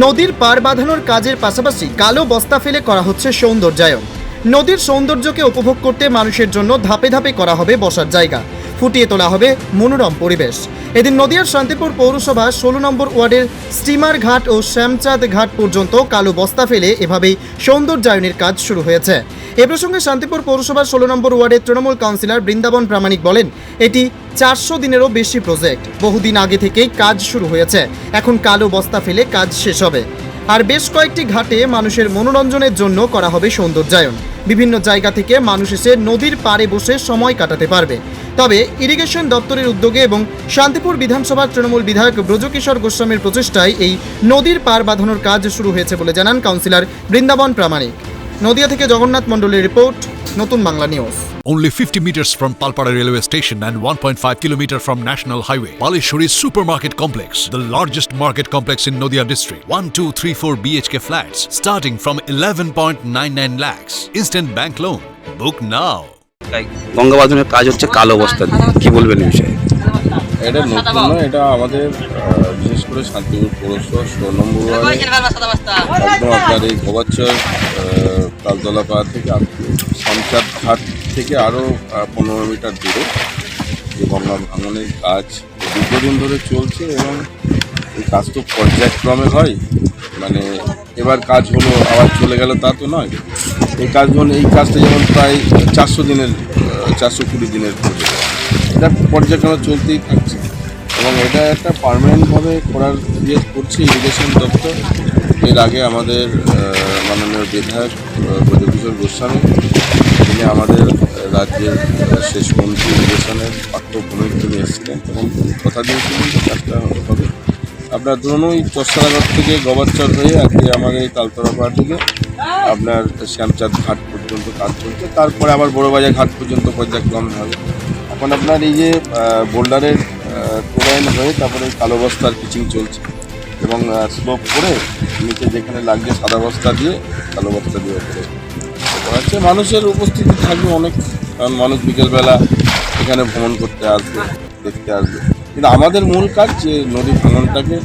নদীর পার বাঁধানোর কাজের পাশাপাশি কালো বস্তা ফেলে করা হচ্ছে সৌন্দর্যায়ন। নদীর সৌন্দর্যকে উপভোগ করতে মানুষের জন্য ধাপে ধাপে করা হবে বসার জায়গা। ফুটিয়ে তোলা হবে মনোরম পরিবেশ। এদিন নদিয়ার শান্তিপুর পৌরসভা ষোলো নম্বর ওয়ার্ডের স্টিমার ঘাট ও শ্যামচাঁদ ঘাট পর্যন্ত কালো বস্তা ফেলে এভাবেই সৌন্দর্যায়নের কাজ শুরু হয়েছে। এ প্রসঙ্গে শান্তিপুর পৌরসভার ষোলো নম্বর ওয়ার্ডের তৃণমূল কাউন্সিলর বৃন্দাবন প্রামাণিক বলেন, এটি চারশো দিনেরও বেশি প্রজেক্ট। বহুদিন আগে থেকেই কাজ শুরু হয়েছে। এখন কালো বস্তা ফেলে কাজ শেষ হবে। আর বেশ কয়েকটি ঘাটে মানুষের মনোরঞ্জনের জন্য করা হবে সৌন্দর্যায়ন। বিভিন্ন জায়গা থেকে মানুষ এসে নদীর পাড়ে বসে সময় কাটাতে পারবে। তবে ইরিগেশন দপ্তরের উদ্যোগে এবং শান্তিপুর বিধানসভার তৃণমূল বিধায়ক ব্রজকিশোর গোস্বামীর প্রচেষ্টায় এই নদীর পার বাঁধানোর কাজ শুরু হয়েছে বলে জানান কাউন্সিলর বৃন্দাবন প্রামাণিক নদিয়া থেকে জগন্নাথ মণ্ডলের রিপোর্ট নতুন Bangla news Only 50 meters from Palpara railway station and 1.5 kilometer from National Highway. Palishuri Supermarket Complex, the largest market complex in Noida district. 1, 2, 3, 4 BHK flats starting from 11.99 lakhs. Instant bank loan. Book now. তাই গঙ্গা কাজ হচ্ছে কালো বস্তা দিয়ে। কি বলবেন এই বিষয়ে? এটা নতুন নয় এটা আমাদের বিশেষ করে শান্তিপুর পৌরসভা ষোলো নম্বর একদম আপনার এই গোবাচ্চর তালতলা পাড়া থেকে সঞ্চার ঘাট থেকে আরও পনেরো মিটার দূরে। এই গঙ্গা ভাঙনের কাজ দীর্ঘদিন ধরে চলছে এবং এই কাজ তো পর্যায়ক্রমে হয়। মানে এবার কাজ হলো আবার চলে গেল তা তো নয়। এই কাজ এই কাজটা যেমন প্রায় চারশো দিনের, চারশো কুড়ি দিনের এটা পর্যায়ক্রমে চলতেই থাকছে। এবং এটা একটা পার্মানেন্টভাবে করার ইয়ে করছে ইরিগেশন দপ্তর। এর আগে আমাদের মাননীয় বিধায়ক ব্রজকিশোর গোস্বামী তিনি আমাদের রাজ্যের শেষ মন্ত্রী ইরিগেশনের পাঠ্যভূমির তিনি এসেছিলেন। এবং কথা দিয়েছিলেন কাজটা হবে। আপনার ধরুন ওই চর্চানগর থেকে গবারচর হয়ে আজকে আমাদের এই তালতলাপাড়া থেকে আপনার শ্যামচাঁদ ঘাট পর্যন্ত কাজ চলছে। তারপরে আবার বড়বাজার ঘাট পর্যন্ত পর্যায়ক্রম হবে। এখন আপনার এই যে বোল্ডারের কোলাইন হয়ে তারপরে কালো বস্তার পিচিং চলছে। এবং স্লোপ করে নিচে যেখানে লাগছে সাদা বস্তা দিয়ে কালো বস্তা দিয়ে ওপরে। হচ্ছে মানুষের উপস্থিতি থাকবে অনেক। কারণ মানুষ বিকেলবেলা এখানে ভ্রমণ করতে আসবে, দেখতে আসবে। কিন্তু আমাদের মূল কাজ যে নদী ভাঙনটাকে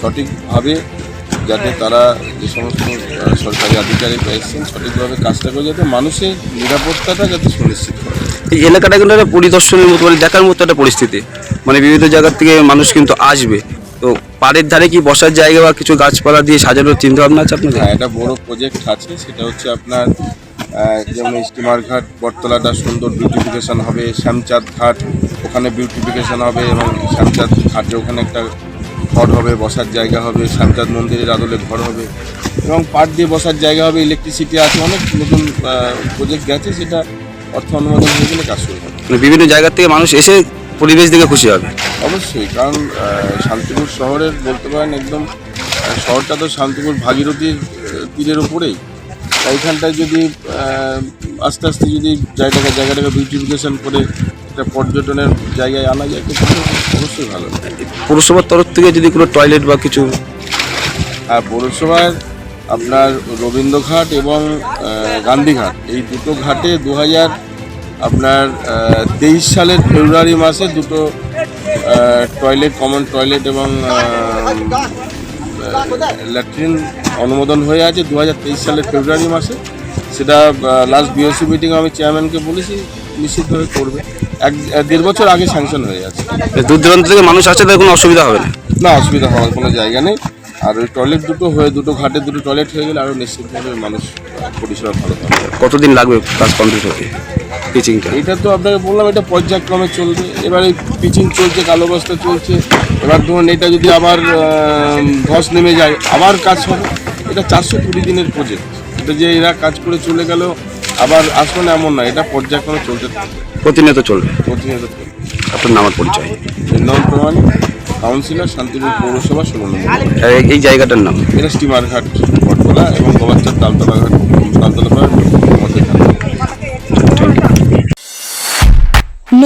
সঠিকভাবে যাতে তারা যে সমস্ত সরকারি আধিকারিক এসেছেন সঠিকভাবে কাজটা করে যাতে মানুষের নিরাপত্তাটা যাতে সুনিশ্চিত করে। এই এলাকাটা কিন্তু একটা পরিদর্শনের মতো মানে দেখার মতো একটা পরিস্থিতি। মানে বিভিন্ন জায়গার থেকে মানুষ কিন্তু আসবে। তো পাড়ের ধারে কি বসার জায়গা বা কিছু গাছপালা দিয়ে সাজানোর চিন্তা ভাবনা আছে আপনাদের? হ্যাঁ একটা বড় প্রজেক্ট আছে সেটা হচ্ছে আপনার যেমন স্টিমার ঘাট বটতলাটা সুন্দর বিউটিফিকেশন হবে শ্যামচাঁদ ঘাট ওখানে বিউটিফিকেশন হবে এবং শ্যামচাঁদ ঘাটে ওখানে একটা ঘর হবে বসার জায়গা হবে শ্যামচাঁদ মন্দিরের আদলে ঘর হবে এবং পাট দিয়ে বসার জায়গা হবে ইলেকট্রিসিটি আছে অনেক নতুন প্রজেক্ট গেছে সেটা অর্থ অনুমোদন হয়ে গেলে কাজ শুরু হবে। মানে বিভিন্ন জায়গার থেকে মানুষ এসে পরিবেশ দেখে খুশি হবে? অবশ্যই কারণ শান্তিপুর শহরের বলতে পারেন একদম শহরটা তো শান্তিপুর ভাগীরথীর তীরের ওপরেই তাই এখানটায় যদি আস্তে আস্তে যদি জায়গাটাকে জায়গাটাকে বিউটিফিকেশন করে একটা পর্যটনের জায়গায় আনা যায় তো অবশ্যই ভালো। পৌরসভার তরফ থেকে যদি কোনো টয়লেট বা কিছু আর পৌরসভার আপনার রবীন্দ্রঘাট এবং গান্ধীঘাট এই দুটো ঘাটে দু হাজার আপনার তেইশ সালের ফেব্রুয়ারি মাসে দুটো টয়লেট কমন টয়লেট এবং ল্যাট্রিন অনুমোদন হয়ে আছে দু হাজার তেইশ সালের ফেব্রুয়ারি মাসে। সেটা লাস্ট বিওসি মিটিং আমি চেয়ারম্যানকে বলেছি নিশ্চিতভাবে করবে। এক দেড় বছর আগে স্যাংশন হয়ে যাচ্ছে দূর দূরান্ত থেকে মানুষ আসে তাদের কোনো অসুবিধা হবে না? না অসুবিধা হওয়ার কোনো জায়গা নেই। আর ওই টয়লেট দুটো হয়ে দুটো ঘাটে দুটো টয়লেট হয়ে গেলে আরও নিশ্চিতভাবে মানুষ পরিষেবা ভালো পাবে। কতদিন লাগবে কাজ কমপ্লিট হতে? টিচিংটা এটা তো আপনাকে বললাম এটা পর্যায়ক্রমে চলবে। এবার এই পিচিং চলছে কালো বস্তা চলছে। এবার ধরুন এটা যদি আবার ধস নেমে যায় আবার কাজ হবে। এটা চারশো কুড়ি দিনের প্রজেক্ট এটা যে এরা কাজ করে চলে গেল আবার আসবে না এমন না এটা পর্যায়ক্রমে চলতে থাকবে। প্রতিনিয়ত চলবে। প্রতিনিয়ত চলবে। আপনার নামার পরিচয়? বৃন্দাবন প্রমাণিক কাউন্সিলর শান্তিপুর পৌরসভা ষোলো নম্বর এই- এই জায়গাটার নাম? এটা স্টিমার ঘাট বটতলা এবং গোবাচ্চার তালতলা ঘাট তালতলা পাড়ার মধ্যে